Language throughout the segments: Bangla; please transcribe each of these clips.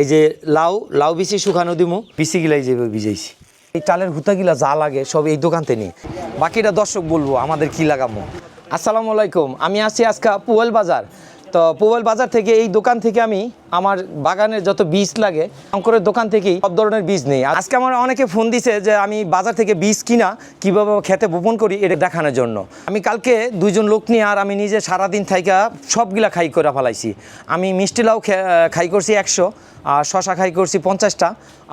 এই যে লাউ লাউ বিচি শুকানো দিমু, বিচি গিলাই যেভাবে ভিজাইছি। এই চালের হুতাগিলা যা লাগে সব এই দোকানতে নিয়ে। বাকিটা দর্শক বলব, আমাদের কি লাগামো। আসসালামু আলাইকুম, আমি আছি আজকে পুয়েল বাজার। তো পুয়েল বাজার থেকে এই দোকান থেকে আমি আমার বাগানের যত বীজ লাগে, শঙ্করের দোকান থেকেই সব ধরনের বীজ নেই। আজকে আমার অনেকে ফোন দিছে যে আমি বাজার থেকে বীজ কিনা, কীভাবে খেতে বপন করি এটা দেখানোর জন্য। আমি কালকে দুইজন লোক নিয়ে আর আমি নিজে সারাদিন থাইকা সবগুলা খাই করে ফেলাইছি। আমি মিষ্টি লাউ খাই করছি একশো, আর শশা খাই করছি পঞ্চাশটা,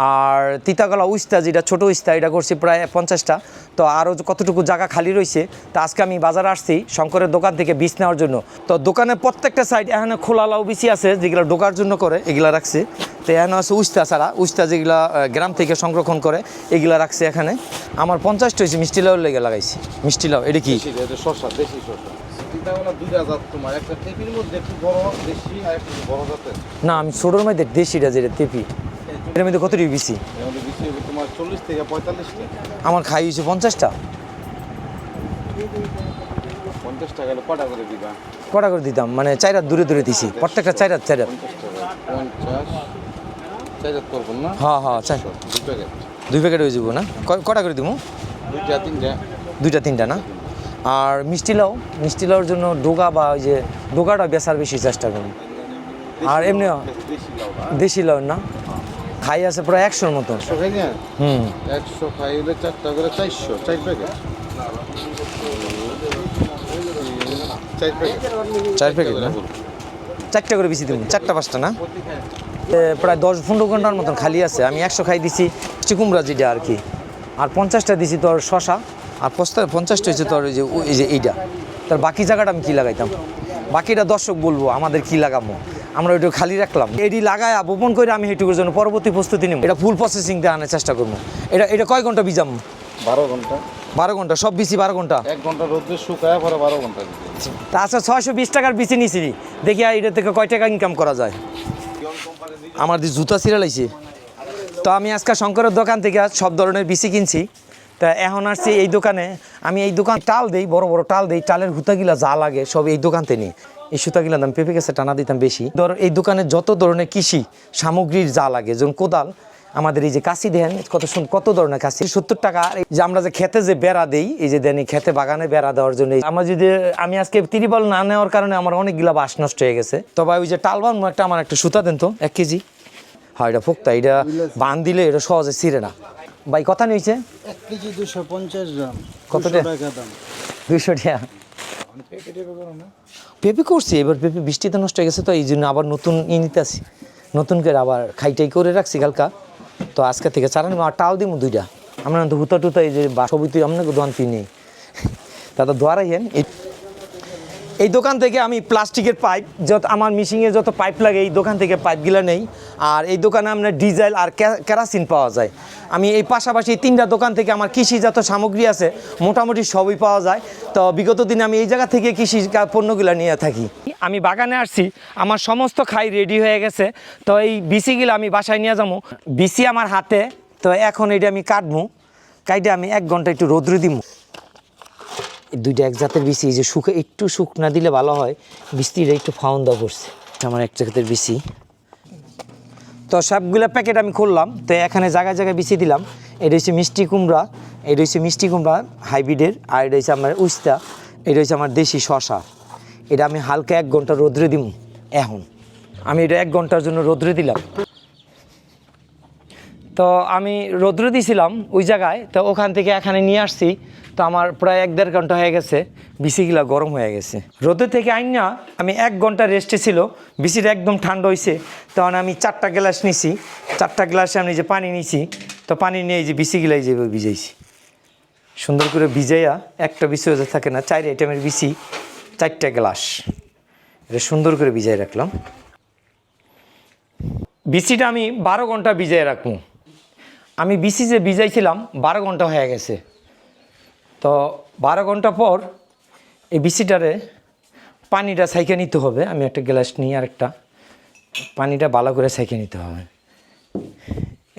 আর তিতাগলা উস্তা, যেটা ছোটো উস্তা, এটা করছি প্রায় পঞ্চাশটা। তো আরও কতটুকু জায়গা খালি রয়েছে তো আজকে আমি বাজারে আসছি শঙ্করের দোকান থেকে বীজ নেওয়ার জন্য। তো দোকানের প্রত্যেকটা সাইড এখানে খোলা লাউ বিচি আছে, যেগুলো ঢোকার জন্য করে এগুলা রাখছে। তো এখানে আছে উস্তা ছাড়া। উস্তা যেগুলা গ্রাম থেকে সংরক্ষণ করে এগুলা রাখছে এখানে। আমার পঞ্চাশটা হয়েছে মিষ্টি লাউ লেগে লাগাইছি। মিষ্টি লাউ এটা কি? শসা দেশি শসা। বড় না আমি ছোটোর মধ্যে দেশিটা যেটা তেপি এর মধ্যে থেকে পঁয়তাল্লিশটা। আমার খাই হয়েছে পঞ্চাশটা। পঞ্চাশ টাকা করে দিবা? কটা করে দিতাম? মানে চাইরাত দূরে দূরে দিছি। প্রত্যেকটা চাইরাত চাইরাত হ্যাঁ হ্যাঁ চাই দুই প্যাকেট হয়ে যাব না? কটা করে দিব? দুইটা তিনটা দুইটা তিনটা না? আর মিষ্টি লাউ মিষ্টি লাউর জন্য ডোগা বা ওই যে ডোগাটা বেচার বেশি চেষ্টা করুন আর এমনি দেশি লাউ না? খাই আছে প্রায় একশোর মতন একশো খাই না? হুম। একশো চারটা করে চারশো চার প্যাকেট চার প্যাকেট। না? চারটা করে বেশি দিব। চারটা পাঁচটা না? প্রায় দশ পনেরো ঘণ্টার মতন খালি আছে। আমি একশো খাই দিছি চিকুমরা যেটা আর কি। আর পঞ্চাশটা দিছি তোর শশা। আর পস্তা পঞ্চাশটা হচ্ছে তোর ওই যে এই যে এইটা। তার বাকি জায়গাটা আমি কী লাগাইতাম? বাকিটা দর্শক বলব আমাদের কি লাগাবো আমরা ওইটা খালি রাখলাম। এটি লাগায় বপন করে আমি সেইটুকুর জন্য পরবর্তী প্রস্তুতি নেব। এটা ফুল প্রসেসিং দিয়ে আনার চেষ্টা করব। এটা এটা কয় ঘণ্টা বিজাম বারো ঘণ্টা। বারো ঘণ্টা সব বিসি বারো ঘণ্টা? এক ঘণ্টা রোদ্রে শুকায় পরে বারো ঘণ্টা তা আচ্ছা ছয়শো বিশ টাকার বিচি নিছি দেখি আর এটা থেকে কয় টাকা ইনকাম করা যায়। আমার দিয়ে জুতা ছিঁড়ে লাইছে তো আমি আজকে শঙ্করের দোকান থেকে সব ধরনের বিচি কিনছি। তা এখন আসছি এই দোকানে। আমি এই দোকান টাল দিই বড় বড় টাল দিই টালের হুতাগিলা যা লাগে সব এই দোকানতে নিই। এই সুতাগিলা দাম পেঁপে গেছে টানা দিতাম বেশি। ধর এই দোকানে যত ধরনের কৃষি সামগ্রীর যা লাগে যেমন কোদাল আমাদের এই যে কাশি দেন কত সুন- কত ধরনের কাশি? সত্তর টাকা যে আমরা যে খেতে যে বেড়া দেই এই যে দেন খেতে বাগানে বেড়া দেওয়ার জন্য আমার যদি আমি আজকে তিরিবল না নেওয়ার কারণে আমার অনেকগুলা বাস নষ্ট হয়ে গেছে। তবে ওই যে টালবান একটা আমার একটা সুতা দেন তো এক কেজি। হ্যাঁ এটা ফোক্তা এটা বান দিলে এটা সহজে ছিঁড়ে না। ভাই কথা নিয়েছে এক কেজি দুশো পঞ্চাশ গ্রাম কত দুশো টাকা? দাম। দুইশো টাকা? পেঁপে করছি এবার পেঁপে বৃষ্টিতে নষ্ট হয়ে গেছে তো এই জন্য আবার নতুন ই নিতে আসি নতুন করে আবার খাইটাই করে রাখছি কালকা তো আজকে থেকে চারান টাও দিমু দুইটা। আমরা হুতা টুতা এই যে ছবি তুই দোয়ান নেই দাদা দোয়ারাই হেন। এই দোকান থেকে আমি প্লাস্টিকের পাইপ, যত আমার মিশিংয়ে যত পাইপ লাগে, এই দোকান থেকে পাইপগুলো নেই। আর এই দোকানে আপনার ডিজেল আর কেরাসিন পাওয়া যায়। আমি এই পাশাপাশি তিনটা দোকান থেকে আমার কৃষিজাত সামগ্রী আছে, মোটামুটি সবই পাওয়া যায়। তো বিগত দিনে আমি এই জায়গা থেকে কৃষি পণ্যগুলো নিয়ে থাকি। আমি বাগানে আসছি, আমার সমস্ত খাই রেডি হয়ে গেছে। তো এই বিসিগুলো আমি বাসায় নিয়ে যাব। বিসি আমার হাতে, তো এখন এটা আমি কাটবো। কাইটে আমি এক ঘণ্টা একটু রোদ্রে দিবো দুইটা এক জাতের বিসি যে শুকে একটু শুক না দিলে ভালো হয় বৃষ্টিটা একটু ফাউন দেওয়া করছে। আমার এক জাতের বিসি তো সবগুলো প্যাকেট আমি খুললাম তো এখানে জায়গায় জায়গায় বিছি দিলাম। এটা হচ্ছে মিষ্টি কুমড়া এটা হচ্ছে মিষ্টি কুমড়া হাইব্রিডের আর এটা হচ্ছে আমার উস্তা এটা হচ্ছে আমার দেশি শশা এটা আমি হালকা এক ঘণ্টা রোদ্রে দিব এখন। আমি এটা এক ঘণ্টার জন্য রোদ্রে দিলাম। তো আমি রৌদ্র দিয়েছিলাম ওই জায়গায় তো ওখান থেকে এখানে নিয়ে আসছি। তো আমার প্রায় এক দেড় ঘণ্টা হয়ে গেছে, বিসিগুলা গরম হয়ে গেছে। রোদে থেকে আইন না আমি এক ঘণ্টা রেস্টে ছিল বিসিটা একদম ঠান্ডা হয়েছে তখন আমি চারটা গ্লাস নিছি, চারটা গ্লাসে আমি যে পানি নিছি, তো পানি নিয়ে এই যে বিসিগুলাই যে ভিজাইছি। সুন্দর করে ভিজাইয়া একটা বিসি হয়ে থাকে না, চার আইটেমের বিসি, চারটা গ্লাস। এটা সুন্দর করে ভিজাই রাখলাম। বিসিটা আমি বারো ঘণ্টা ভিজাই রাখব। আমি বিসি যে ভিজাইছিলাম, বারো ঘণ্টা হয়ে গেছে। তো বারো ঘণ্টা পর এই বিসিটারে পানিটা সাইকে নিতে হবে। আমি একটা গ্লাস নিয়ে আরেকটা। পানিটা ভালো করে সাইকে নিতে হবে।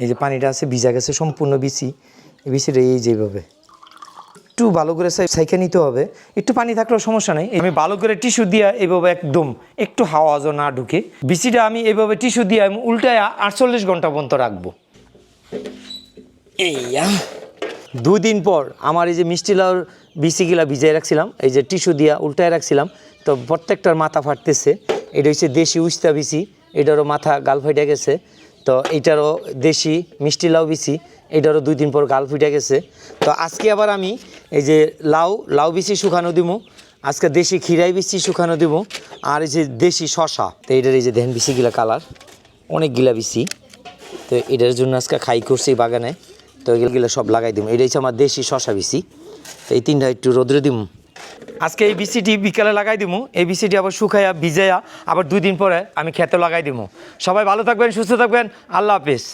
এই যে পানিটা আছে, ভিজা গেছে, সম্পূর্ণ বিসি এই বিসিটা এই যেভাবে। একটু ভালো করে সাইকে নিতে হবে। একটু পানি থাকলেও সমস্যা নেই। আমি ভালো করে টিস্যু দিয়ে এইভাবে একদম একটু হাওয়া যেন না ঢুকে। বিচিটা আমি এইভাবে টিস্যু দিয়ে আমি উল্টায় আটচল্লিশ ঘণ্টা পর্যন্ত রাখব। এইয়া। দুদিন পর আমার এই যে মিষ্টি লাউর বিচিগুলা ভিজাই রাখছিলাম, এই যে টিস্যু দিয়া উল্টায় রাখছিলাম, তো প্রত্যেকটার মাথা ফাটতেছে। এটা হচ্ছে দেশি উস্তা বিচি, এটারও মাথা গাল ফাইটে গেছে। তো এইটারও দেশি মিষ্টি লাউ বিচি, এটারও দুই দিন পর গাল ফুটে গেছে। তো আজকে আবার আমি এই যে লাউ লাউ বিচি শুকানো দিব আজকে দেশি খিরাই বিচি শুকানো দিব আর এই যে দেশি শশা তো এইটার এই যে ধ্যান বিচিগুলা কালার, অনেকগুলা বিচি। তো এটার জন্য আজকে খাই করছি বাগানে। তো এগুলো সব লাগাই দিব এটা হচ্ছে আমার দেশি শশা বিচি। তো এই তিনটা একটু রোদ্রে দিব আজকে এই বিচিটি বিকালে লাগাই দিব এই বিচিটি আবার শুকাইয়া, ভিজাইয়া আবার দুই দিন পরে আমি খেতে লাগাই দিব সবাই ভালো থাকবেন, সুস্থ থাকবেন। আল্লাহ হাফিজ।